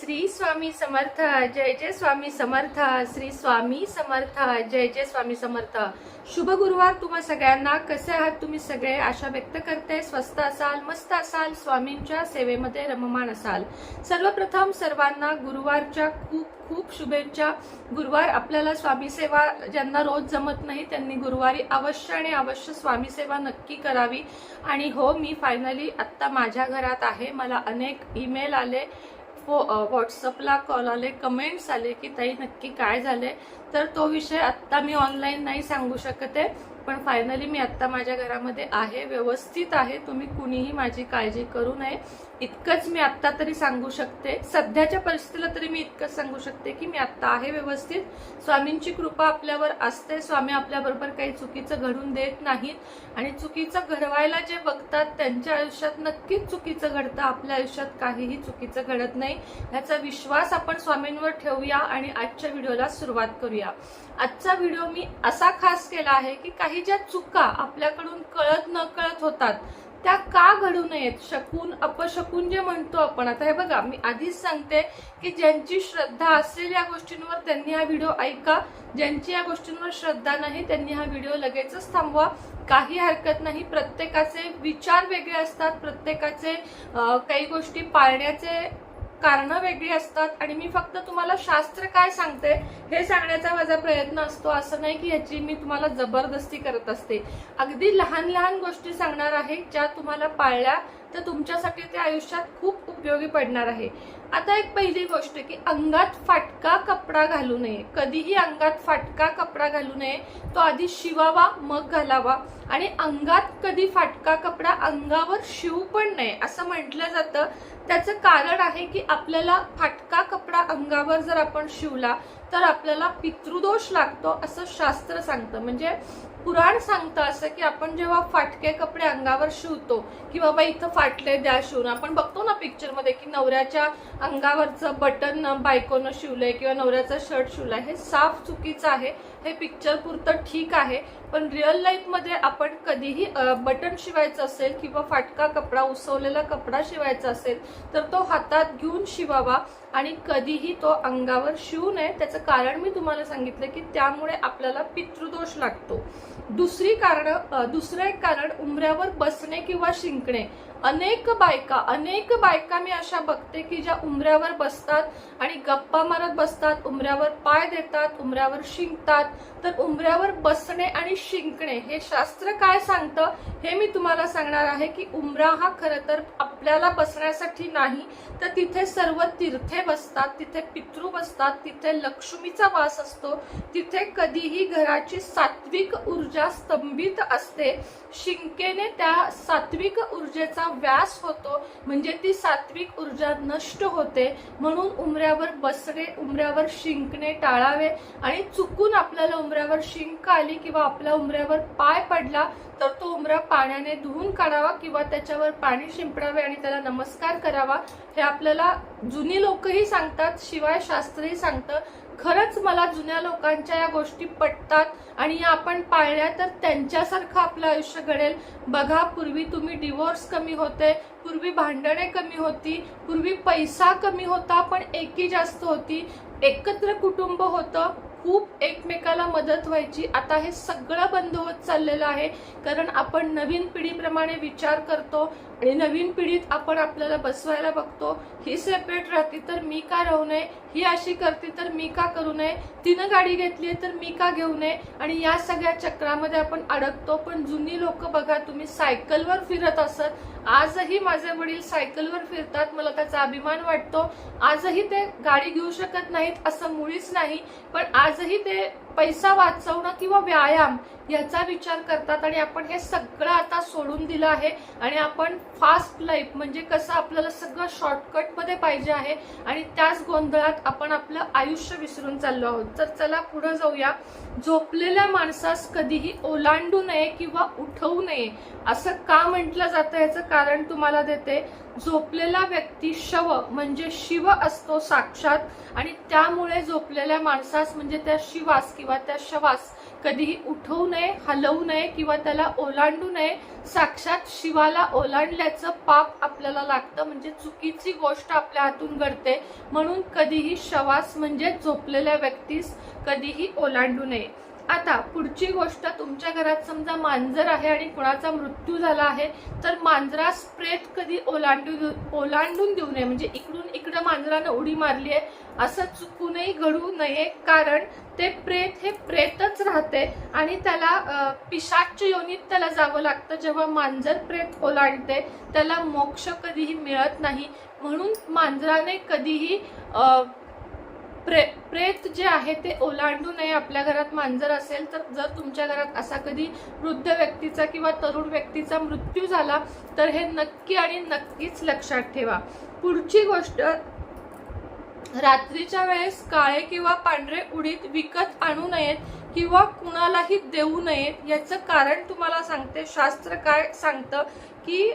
श्री स्वामी समर्थ जय जय स्वामी समर्थ श्री स्वामी समर्थ जय जय स्वामी समर्थ. शुभ गुरुवार तुम्हा सगळ्यांना. कसे आहात तुम्ही सगळे? आशा व्यक्त करते. स्वस्त असाल मस्त असाल स्वामींच्या सेवेमध्ये रममाण असाल. सर्वप्रथम सर्वांना गुरुवारच्या खूप खूप शुभेच्छा. गुरुवार आपल्याला स्वामी सेवा ज्यांना रोज जमत नाही त्यांनी गुरुवारी अवश्य आणि अवश्य स्वामी सेवा नक्की करावी. आणि हो मी फायनली आत्ता माझ्या घरात आहे. मला अनेक ईमेल आले. फो व्हॉट्सअपला कॉल आले कमेंट्स आले की ताई नक्की काय झाले तर तो विषय आत्ता मी ऑनलाईन नाही सांगू शकत. आहे पण फायनली मी आत्ता माझ्या घरामध्ये आहे व्यवस्थित आहे. तुम्ही कुणीही माझी काळजी करू नये. इतकंच मी आत्ता तरी सांगू शकते. सध्याच्या परिस्थितीला तरी मी इतकंच सांगू शकते की मी आत्ता आहे व्यवस्थित. स्वामींची कृपा आपल्यावर असते. स्वामी आपल्याबरोबर काही चुकीचं घडून देत नाहीत. आणि चुकीचं घडवायला जे बघतात त्यांच्या आयुष्यात नक्कीच चुकीचं घडतं. आपल्या आयुष्यात काहीही चुकीचं घडत नाही. ह्याचा विश्वास आपण स्वामींवर ठेवूया आणि आजच्या व्हिडिओला सुरुवात करूया. आजचा व्हिडिओ मी असा खास केला आहे की काही काही ज्या चुका आपल्याकडून कळत न कळत होतात त्या का घडू नयेत? शकून अपशकून जे म्हणतो आपण आता हे बघा मी आधीच सांगते की ज्यांची श्रद्धा असेल या गोष्टींवर त्यांनी हा व्हिडिओ ऐका. ज्यांची या गोष्टींवर श्रद्धा नाही त्यांनी हा व्हिडिओ लगेचच थांबवा. काही हरकत नाही प्रत्येकाचे विचार वेगळे असतात प्रत्येकाचे काही गोष्टी पाळण्याचे कारणं वेगळी असतात आणि मी फक्त तुम्हाला शास्त्र काय सांगते हे सांगण्याचा माझा प्रयत्न असतो. असं नाही की याची मी तुम्हाला जबरदस्ती करत असते. अगदी लहान लहान गोष्टी सांगणार आहे ज्या तुम्हाला पाळल्या तर तुमच्यासाठी ते आयुष्यात खूप उपयोगी पडणार आहे. आता एक पहिली गोष्ट की अंगात फाटका कपडा घालू नये. कधीही अंगात फाटका कपडा घालू नये. तो आधी शिवावा मग घालावा. आणि अंगात कधी फाटका कपडा अंगावर शिवू पण नये असं म्हटलं जातं. त्याचं कारण आहे की आपल्याला फाटका कपडा अंगावर जर आपण शिवला तर आपल्याला पितृदोष लागतो असं शास्त्र सांगतं. म्हणजे पुराण सांगतं असं की आपण जेव्हा फाटके कपडे अंगावर शिवतो की बाबा इथं फाटले द्या शिवून. आपण बघतो ना पिक्चरमध्ये की नवऱ्याच्या अंगावरचं बटन बायकोनं शिवलंय किंवा नवऱ्याचा शर्ट शिवलाय. हे साफ चुकीचं आहे. हे पिक्चर पुरतं ठीक आहे. पण रिअल लाईफमध्ये आपण कधीही बटन शिवायचं असेल किंवा फाटका कपडा उसवलेला कपडा शिवायचा असेल तर तो हातात घेऊन शिवावा आणि कधीही तो अंगावर शिवू नये. त्याचं कारण मी तुम्हाला सांगितलं की त्यामुळे आपल्याला पितृदोष लागतो. दुसरी कारण दुसरं एक कारण उमऱ्यावर बसणे किंवा शिंकणे. अनेक बायका अनेक बायका मी अशा बघते की ज्या उमऱ्यावर बसतात आणि गप्पा मारत बसतात उमऱ्यावर पाय देतात उमऱ्यावर शिंकतात. तर उमऱ्यावर बसणे आणि शिंकणे हे शास्त्र काय सांगतं? हे मी तुम्हाला सांगणार आहे की उमरा हा खरं तर आपल्याला बसण्यासाठी नाही तर तिथे सर्व तीर्थे बसतात तिथे पितृ बसतात तिथे लक्ष्मीचा वास असतो तिथे कधीही घराची सात्विक ऊर्जा स्तंभित असते. शिंकेने त्या सात्विक ऊर्जेचा व्यास होतो म्हणजे ती सात्विक ऊर्जा नष्ट होते. म्हणून उमऱ्यावर बसणे उमऱ्यावर शिंकणे टाळावे आणि चुकून आपल्याला उमऱ्यावर शिंक आली किंवा आपल्या उमऱ्यावर पाय पडला तर तो उमरा पाण्याने धुवून काढावा किंवा त्याच्यावर पाणी शिंपडावे आणि त्याला नमस्कार करावा. हे आपल्याला जुनी लोकही सांगतात शिवाय शास्त्रही सांगतं. खरंच मला जुन्या लोकांच्या या गोष्टी पटतात आणि या आपण पाळल्या तर त्यांच्यासारखं आपलं आयुष्य घडेल. बघा पूर्वी तुम्ही डिवोर्स कमी होते पूर्वी भांडणे कमी होती पूर्वी पैसा कमी होता पण एकी जास्त होती. एकत्र कुटुंब होतं खूप एकमेकाला मदत व्हायची. आता हे सगळं बंद होत चाललेलं आहे. कारण आपण नवीन पिढीप्रमाणे विचार करतो आणि नवीन पिढीत आपण आपल्याला बसवायला बघतो ही सेपरेट राहते तर मी का राहू नये? ही अशी करते तर मी का करू नये? तिनं गाडी घेतली तर मी का घेऊ नये? आणि या सगळ्या चक्रामध्ये आपण अडकतो. पण जुनी लोक बघा तुम्ही सायकलवर फिरत असत. आजही माझे वडील सायकलवर फिरतात. मला त्याचा अभिमान वाटतो. आजही ते गाडी घेऊ शकत नाहीत असं मुळीच नाही. पण आजही ते पैसा वाचवणं किंवा व्यायाम याचा विचार करतात आणि आपण हे सगळं आता सोडून दिलं आहे आणि आपण फास्ट लाईफ म्हणजे कसं आपल्याला सगळं शॉर्टकटमध्ये पाहिजे आहे आणि त्याच गोंधळात आपण आपलं आयुष्य विसरून चाललो आहोत. तर चला पुढं जाऊया. झोपलेल्या माणसास कधीही ओलांडू नये किंवा उठवू नये असं का म्हटलं जातं याचं कारण तुम्हाला देते. झोपलेला व्यक्ती शव म्हणजे शिव असतो साक्षात. आणि त्यामुळे झोपलेल्या माणसास म्हणजे त्या शिवास किंवा त्या शवास कधीही उठवू नये हलवू नये किंवा त्याला ओलांडू नये. साक्षात शिवाला ओलांडल्याचं पाप आपल्याला लागतं म्हणजे चुकीची गोष्ट आपल्या हातून घडते. म्हणून कधीही शवास म्हणजे झोपलेल्या व्यक्तीस कधीही ओलांडू नये. आता पुढची गोष्ट तुमच्या घरात समजा मांजर आहे आणि कुणाचा मृत्यू झाला आहे तर मांजरास प्रेत कधी ओलांडू देऊ- ओलांडून देऊ नये. म्हणजे इकडून इकडं मांजरानं उडी मारली आहे असं चुकूनही घडू नये. कारण ते प्रेत हे प्रेतच राहते आणि त्याला पिशाच पिशाच्य योनीत त्याला जावं लागतं. जेव्हा मांजर प्रेत ओलांडते त्याला मोक्ष कधीही मिळत नाही. म्हणून मांजराने कधीही प्रे प्रेत जे आहे ते ओलांडू नये आपल्या घरात मांजर असेल तर जर तुमच्या घरात असा कधी वृद्ध व्यक्तीचा किंवा तरुण व्यक्तीचा मृत्यू झाला तर हे नक्की आणि नक्कीच लक्षात ठेवा. पुढची गोष्ट रात्रीच्या वेळेस काळे किंवा पांढरे उडीत विकत आणू नयेत किंवा कुणालाही देऊ नयेत याचं कारण तुम्हाला सांगते. शास्त्र काय सांगतं की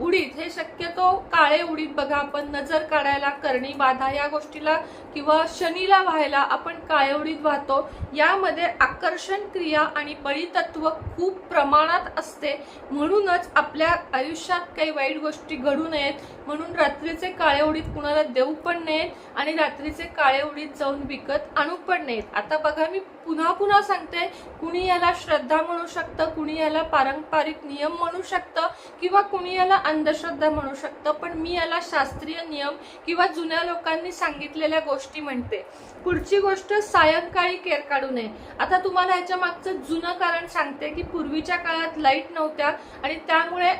उडीद हे शक्यतो काळे उडीद बघा आपण नजर काढायला करणी बाधा या गोष्टीला किंवा शनीला व्हायला आपण काळे उडीद वाहतो. यामध्ये आकर्षण क्रिया आणि बळीतत्व खूप प्रमाणात असते. म्हणूनच आपल्या आयुष्यात काही वाईट गोष्टी घडू नयेत. म्हणून रात्रीचे काळे उडीद कुणाला देऊ पण नयेत आणि रात्रीचे काळे उडीद जाऊन विकत आणू पण नयेत. आता बघा मी पुन्हा पुन्हा सांगते कुणी याला श्रद्धा म्हणू शकतं कुणी याला पारंपरिक नियम म्हणू शकतं किंवा कुणी याला अंधश्रद्धा म्हणू शकतं पण मी याला शास्त्रीय नियम किंवा जुन्या लोकांनी सांगितलेल्या गोष्टी म्हणते. पुढची गोष्ट सायंकाळी केर काढू नये. आता तुम्हाला याच्या मागचं जुनं कारण सांगते की पूर्वीच्या काळात लाइट नव्हत्या आणि त्यामुळे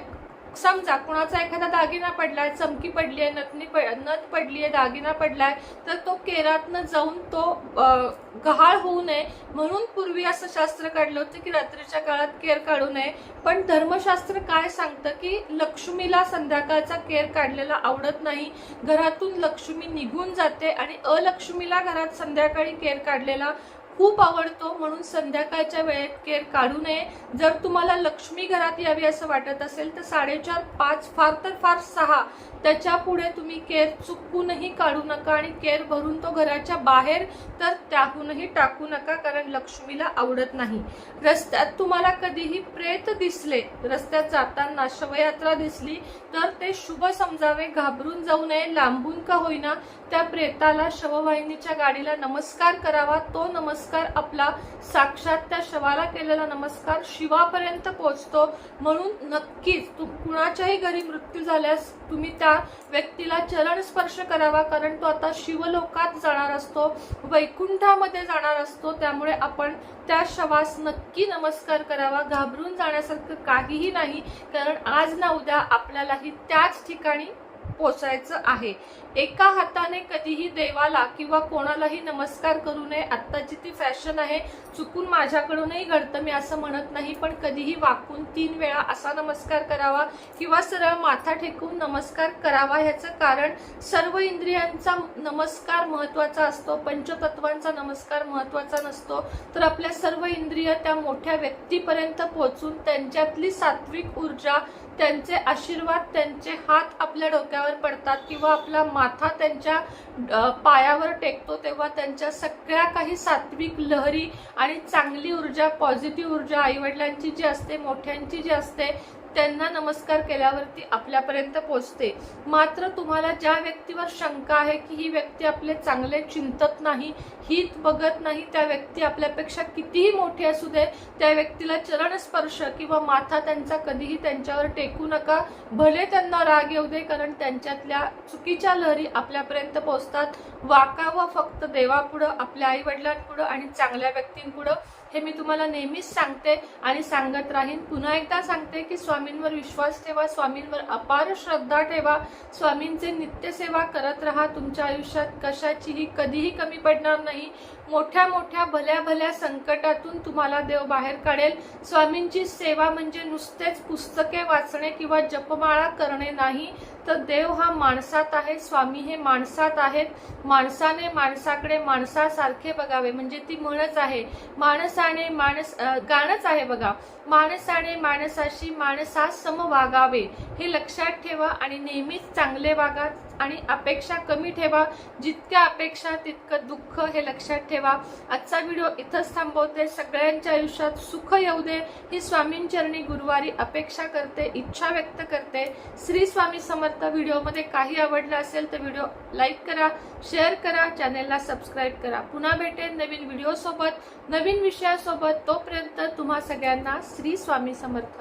समजा कुणाचा एखादा दागिना पडलाय चमकी पडली आहे नथनी नथ पडली आहे दागिना पडलाय तर तो केरातनं जाऊन तो गहाळ होऊ नये. म्हणून पूर्वी असं शास्त्र काढलं होतं की रात्रीच्या काळात केर काढू नये. पण धर्मशास्त्र काय सांगतं की लक्ष्मीला संध्याकाळचा केर काढलेला आवडत नाही. घरातून लक्ष्मी निघून जाते आणि अलक्ष्मीला घरात संध्याकाळी केर काढलेला खूप आवडतो म्हणून संध्याकाळच्या वेळेत केर काढू नये. जर तुम्हाला लक्ष्मी घरात यावी असं वाटत असेल तर साडेचार पाच फार तर फार सहा. त्याच्या पुढे तुम्ही केर चुकूनही काढू नका आणि केर भरून तो घराच्या बाहेर तर त्याहूनही टाकू नका कारण लक्ष्मीला आवडत नाही. रस्त्यात तुम्हाला कधीही प्रेत दिसले रस्त्यात जाताना शवयात्रा दिसली तर ते शुभ समजावे घाबरून जाऊ नये लांबून का होईना. त्या प्रेताला शववाहिनीच्या गाडीला नमस्कार करावा तो नमस्कार आपला साक्षात त्या शवाला केलेला नमस्कार शिवापर्यंत पोहोचतो म्हणून नक्कीच तू कुणाच्याही घरी मृत्यू झाल्यास तुम्ही त्या व्यक्तीला चरण स्पर्श करावा कारण तो आता शिवलोकात जाणार असतो वैकुंठामध्ये जाणार असतो. त्यामुळे आपण त्या शवास नक्की नमस्कार करावा. घाबरून जाण्यासारखं काहीही नाही कारण आज ना उद्या आपल्यालाही त्याच ठिकाणी पोचायचं आहे. एका हाताने कधीही देवाला किंवा कोणालाही नमस्कार करू नये. आत्ताची ती फॅशन आहे. चुकून माझ्याकडूनही घडतं. मी असं म्हणत नाही पण कधीही वाकून तीन वेळा असा नमस्कार करावा किंवा सरळ माथा ठेकून नमस्कार करावा ह्याचं कारण सर्व इंद्रियांचा नमस्कार महत्त्वाचा असतो. पंचतत्वांचा नमस्कार महत्त्वाचा नसतो. तर आपल्या सर्व इंद्रिय त्या मोठ्या व्यक्तीपर्यंत पोहोचून त्यांच्यातली सात्विक ऊर्जा त्यांचे आशीर्वाद त्यांचे हात आपल्या डोक्यावर पडतात किंवा आपला माथा त्यांच्या पायावर टेकतो तेव्हा त्यांच्या सगळ्या काही सात्विक लहरी आणि चांगली ऊर्जा पॉझिटिव्ह ऊर्जा आईवडिलांची जी असते मोठ्यांची जी असते त्यांना नमस्कार केल्यावरती आपल्यापर्यंत पोचते मात्र तुम्हाला ज्या व्यक्तीवर शंका आहे की ही व्यक्ती आपले चांगले चिंतत नाही हित बघत नाही त्या व्यक्ती आपल्यापेक्षा कितीही मोठी असू दे त्या व्यक्तीला चरण स्पर्श किंवा माथा त्यांचा कधीही त्यांच्यावर टेकू नका. भले त्यांना राग येऊ दे कारण त्यांच्यातल्या चुकीच्या लहरी आपल्यापर्यंत पोचतात वाकावं फक्त देवापुढं आपल्या आई वडिलांपुढं आणि चांगल्या व्यक्तींपुढं. हे मी तुम्हाला नेहमीच सांगते आणि सांगत राहीन. पुन्हा एकदा सांगते की स्वामींवर विश्वास ठेवा स्वामींवर अपार श्रद्धा ठेवा. स्वामींचे नित्यसेवा करत राहा. तुमच्या आयुष्यात कशाचीही कधीही कमी पडणार नाही. मोठ्या मोठ्या भल्या भल्या संकटातून तुम्हाला देव बाहेर काढेल. स्वामींची सेवा म्हणजे नुसतेच पुस्तके वाचणे किंवा जपमाळा करणे नाही. तर देव हा माणसात आहे स्वामी हे माणसात आहेत. माणसाने माणसाकडे माणसासारखे बघावे. म्हणजे ती म्हणच आहे माणस माणसाने माणस गाणंच आहे बघा. माणसाने माणसाशी माणसास सम वागावे हे लक्षात ठेवा आणि नेहमीच चांगले वागा. आणि अपेक्षा कमी ठेवा. जितक्या अपेक्षा तितकं दुःख हे लक्षात ठेवा. आजचा व्हिडिओ इथंच थांबवते. सगळ्यांच्या आयुष्यात सुख येऊ दे. ही स्वामींचरणी गुरुवारी अपेक्षा करते इच्छा व्यक्त करते. श्री स्वामी समर्थ व्हिडिओमध्ये काही आवडलं असेल तर व्हिडिओ लाईक करा शेअर करा चॅनेलला सबस्क्राईब करा. पुन्हा भेटेन नवीन व्हिडिओसोबत नवीन विषयासोबत. तोपर्यंत तुम्हा सगळ्यांना श्री स्वामी समर्थ.